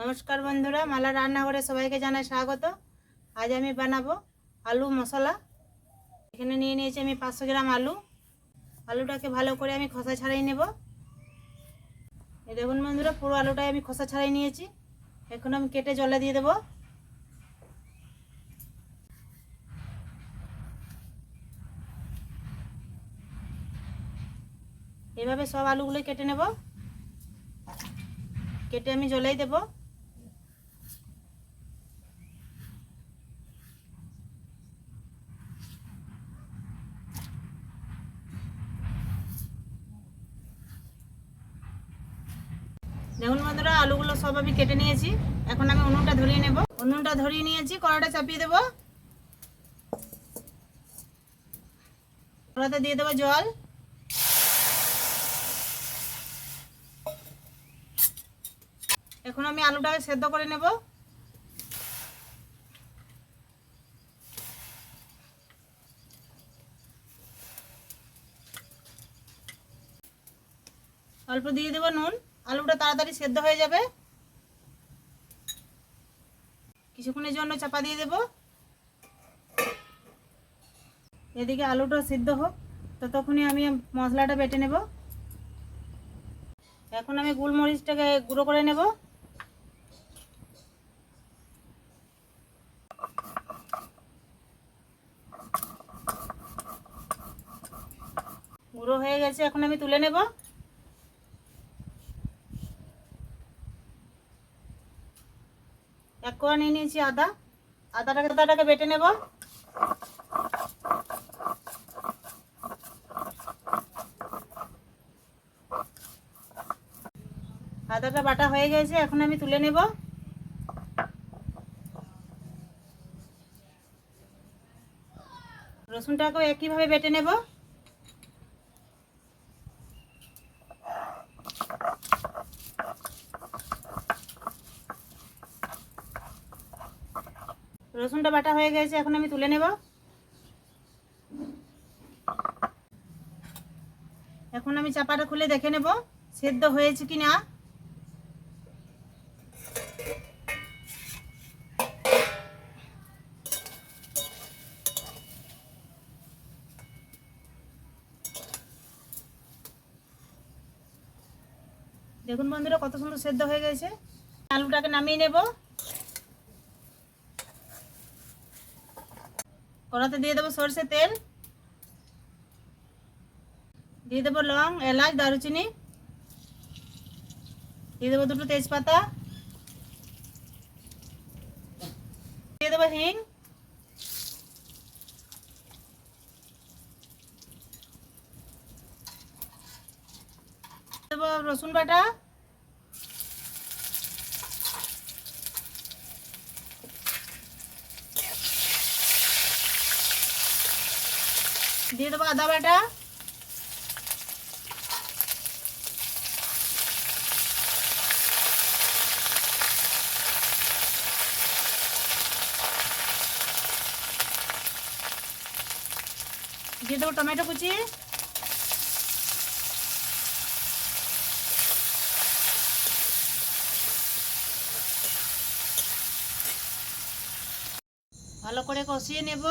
নমস্কার বন্ধুরা, মালা রান্নাঘরে সবাইকে জানাই স্বাগত। আজ আমি বানাবো আলু মশলা। এখানে নিয়ে নিয়েছি আমি পাঁচশো গ্রাম আলু। আলুটাকে ভালো করে আমি খোসা ছাড়াই নেব। দেখুন বন্ধুরা, পুরো আলুটাই আমি খোসা ছাড়াই নিয়েছি। এখন আমি কেটে জলে দিয়ে দেবো। এভাবে সব আলুগুলো কেটে নেব। কেটে আমি জলেই দেবো। দেখুন বন্ধুরা, আলুগুলো সব আমি কেটে নিয়েছি। এখন আমি উনুনটা ধরিয়ে নেব। উনুনটা ধরিয়ে নিয়েছি কড়াটা চাপিয়ে দেবো। কড়াতে দিয়ে দেবো জল। এখন আমি আলুটাকে সেদ্ধ করে নেব। অল্প দিয়ে দেবো নুন। আলুটা তাড়াতাড়ি সেদ্ধ হয়ে যাবে। কিছুক্ষণের জন্য চাপা দিয়ে দেব। এদিকে আলুটা সিদ্ধ হোক, ততক্ষণে আমি মশলাটা বেটে নেব। এখন আমি গোলমরিচটাকে গুঁড়ো করে নেব। গুঁড়ো হয়ে গেছে, এখন আমি তুলে নেব। এক কোয়া নিয়ে নিয়েছি আদা। আদাটাকে আদাটাকে বেটে নেব। আদাটা বাটা হয়ে গেছে, এখন আমি তুলে নেব। রসুনটাকেও একইভাবে বেটে নেব। রসুনটা বাটা হয়ে গেছে, এখন আমি তুলে নেব। এখন আমি চাপাটা খুলে দেখে নেব, সেদ্ধ হয়েছে কি না দেখুন বন্ধুরা, কত সুন্দর সেদ্ধ হয়ে গেছে। আলুটাকে নামিয়ে নেব। কড়াতে দিয়ে দেবো সরষে তেল। দিয়ে দেবো লং, এলাচ, দারুচিনি। দিয়ে দেবো দুটো তেজপাতা। দিয়ে দেবো হিং। দেবো রসুন বাটা। দিয়ে দেবো আদা বাটা। দিয়ে দেবো টমেটো কুচি। ভালো করে কষিয়ে নেব।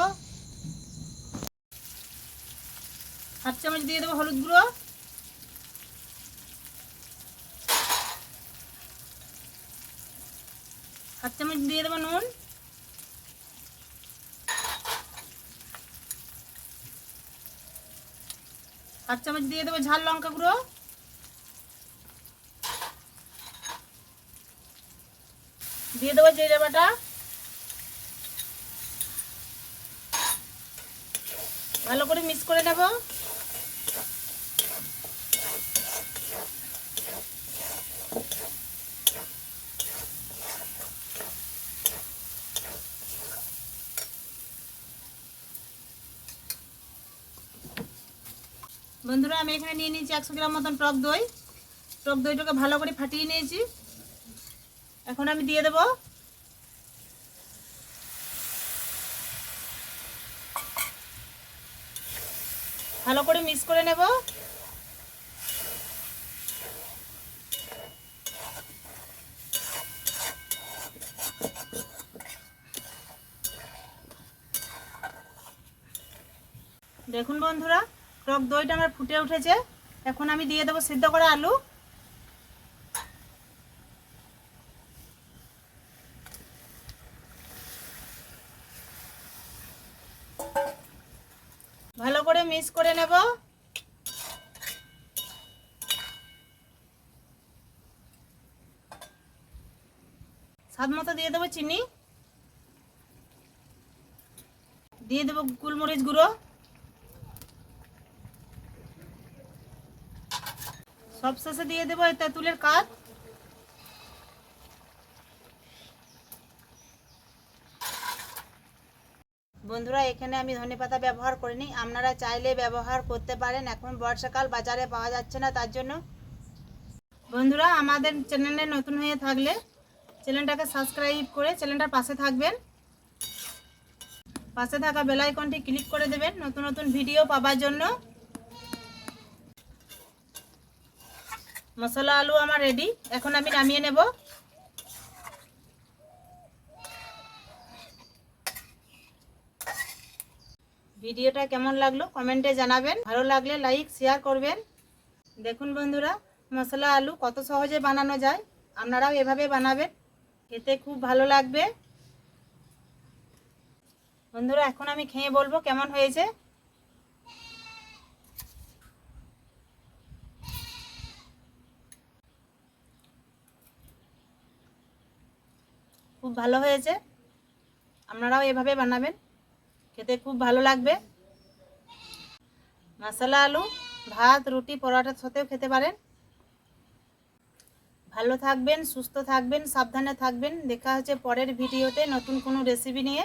হাফ চামচ দিয়ে দেবো হলুদ গুঁড়ো। হাফ চামচ দিয়ে দেবো নুন। হাফ চামচ দিয়ে দেবো ঝাল লঙ্কা গুঁড়ো। দিয়ে দেবো জিরে বাটা। ভালো করে মিক্স করে নেব। বন্ধুরা, আমি এখানে নিয়ে নিয়েছি একশো গ্রাম মতন টক দই। টক দইটাকে ভালো করে ফাটিয়ে নিয়েছি। এখন আমি দিয়ে দেব ভালো করে মিক্স করে নেব। দেখুন বন্ধুরা টক দইটা আমার ফুটে উঠেছে। এখন আমি দিয়ে দেবো সিদ্ধ করা আলু। ভালো করে মিক্স করে নেব। স্বাদ মতো দিয়ে দেবো চিনি। দিয়ে দেবো গোলমরিচ গুঁড়ো। সবশেষে দিয়ে দেবো এই তেঁতুলের কাঠ বন্ধুরা, এখানে আমি ধনেপাতা ব্যবহার করিনি। আপনারা চাইলে ব্যবহার করতে পারেন। এখন বর্ষাকাল, বাজারে পাওয়া যাচ্ছে না, তার জন্য। বন্ধুরা, আমাদের চ্যানেলে নতুন হয়ে থাকলে চ্যানেলটাকে সাবস্ক্রাইব করে চ্যানেলটার পাশে থাকবেন। পাশে থাকা বেল আইকনটি ক্লিক করে দেবেন। নতুন নতুন ভিডিও পাওয়ার জন্য। মশলা আলু আমার রেডি এখন আমি নামিয়ে নেব। ভিডিওটা কেমন লাগল কমেন্টে জানাবেন। ভালো লাগলে লাইক শেয়ার করবেন। দেখুন বন্ধুরা, মশলা আলু কত সহজে বানানো যায়। আপনারাও এভাবে বানাবেন। খেতে খুব ভালো লাগবে। বন্ধুরা, এখন আমি খেয়ে বলব কেমন হয়েছে। খুব ভালো হয়েছে। আপনারাও এভাবে বানাবেন। খেতে খুব ভালো লাগবে। মশলা, আলু, ভাত, রুটি পরোটার সাথেও খেতে পারেন। ভালো থাকবেন, সুস্থ থাকবেন, সাবধানে থাকবেন। দেখা হচ্ছে পরের ভিডিওতে নতুন কোনো রেসিপি নিয়ে।